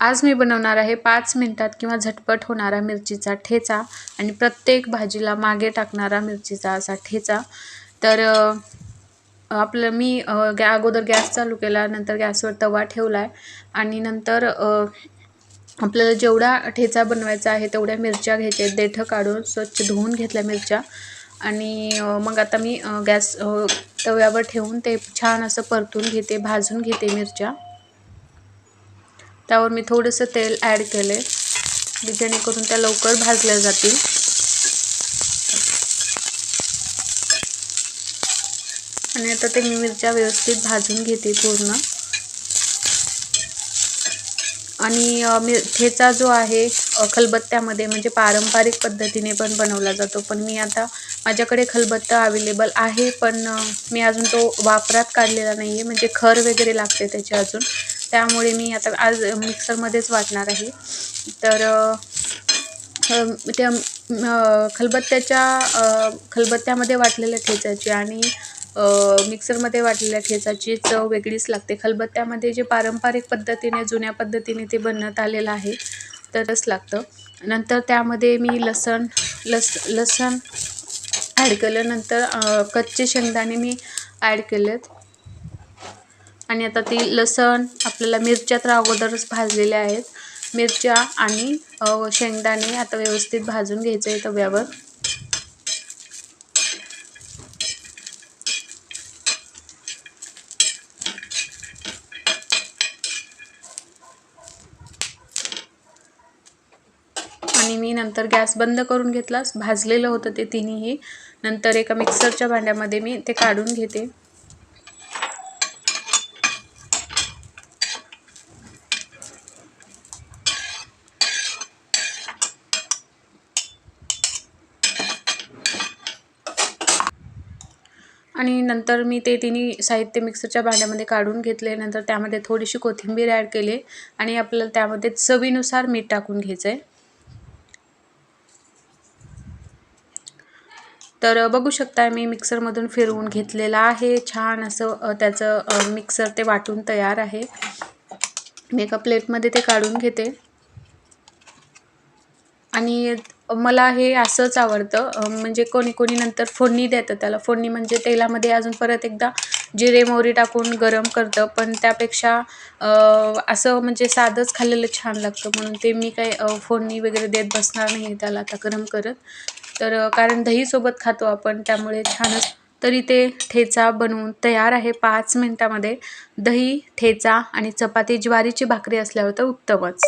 आज मी बनवणार आहे पाच मिनटात किंवा झटपट होणारा मिरचीचा ठेचा आणि प्रत्येक भाजीला मागे टाकणारा मिरचीचा असा ठेचा. तर आपलं मी गॅ अगोदर गॅस चालू केला नंतर गॅसवर तवा ठेवला आहे आणि नंतर आपल्याला जेवढा ठेचा बनवायचा आहे तेवढ्या मिरच्या घ्यायच्या देठं काढून स्वच्छ धुवून घेतल्या मिरच्या. आणि मग आता मी गॅस तव्यावर ठेवून ते छान असं परतून घेते भाजून घेते मिरच्या. त्यावर मी थोडंसं तेल ॲड केले जेणेकरून त्या लवकर भाजल्या जातील. आणि आता ते मी मिरच्या व्यवस्थित भाजून घेते पूर्ण. आणि मि ठेचा जो आहे खलबत्त्यामध्ये म्हणजे पारंपरिक पद्धतीने पण बनवला जातो. पण मी आता माझ्याकडे खलबत्ता अवेलेबल आहे पण मी अजून तो वापरात काढलेला नाही आहे म्हणजे खर वगैरे लागते त्याचे अजून. त्यामुळे मी आता आज मिक्सरमध्येच वाटणार आहे. तर त्या खलबत्त्याच्या खलबत्त्यामध्ये वाटलेल्या ठेचाची आणि मिक्सरमध्ये वाटलेल्या ठेचाची चव वेगळीच लागते. खलबत्त्यामध्ये जे पारंपरिक पद्धतीने जुन्या पद्धतीने ते बनवत आलेलं आहे तरच लागतं. नंतर त्यामध्ये मी लसण लस लसण ॲड केलं. नंतर कच्चे शेंगदाणे मी ॲड केलेत. आणि आता ती लसण आपल्याला मिरच्या तर अगोदरच भाजलेल्या आहेत. मिरच्या आणि शेंगदाणे आता व्यवस्थित भाजून घ्यायचं आहे तव्यावर. आणि मी नंतर गॅस बंद करून घेतला भाजलेलं होतं ते तिन्हीही नंतर एका मिक्सरच्या भांड्यामध्ये मी ते काढून घेते. आणि नंतर मी ते तिन्ही साहित्य मिक्सरच्या भांड्यामध्ये काढून घेतले. नंतर त्यामध्ये थोडीशी कोथिंबीर ॲड केली आणि आपल्याला त्यामध्ये चवीनुसार मीठ टाकून घ्यायचं आहे तर बघू शकता मी मिक्सरमधून फिरवून घेतलेलं आहे. छान असं त्याचं मिक्सर ते वाटून तयार आहे. मी एका प्लेटमध्ये ते काढून घेते. आणि मला हे असंच आवडतं. म्हणजे कोणी कोणी नंतर फोडणी देतं त्याला. फोडणी म्हणजे तेलामध्ये अजून परत एकदा जिरे मोहरी टाकून गरम करतं. पण त्यापेक्षा असं म्हणजे साधंच खाल्लेलं छान लागतं. म्हणून ते मी काही फोडणी वगैरे देत बसणार नाही त्याला आता गरम करत. तर कारण दहीसोबत खातो आपण. त्यामुळे छानच. तरी ते ठेचा बनवून तयार आहे पाच मिनटामध्ये. दही ठेचा आणि चपाती ज्वारीची भाकरी असल्यावर तर उत्तमच.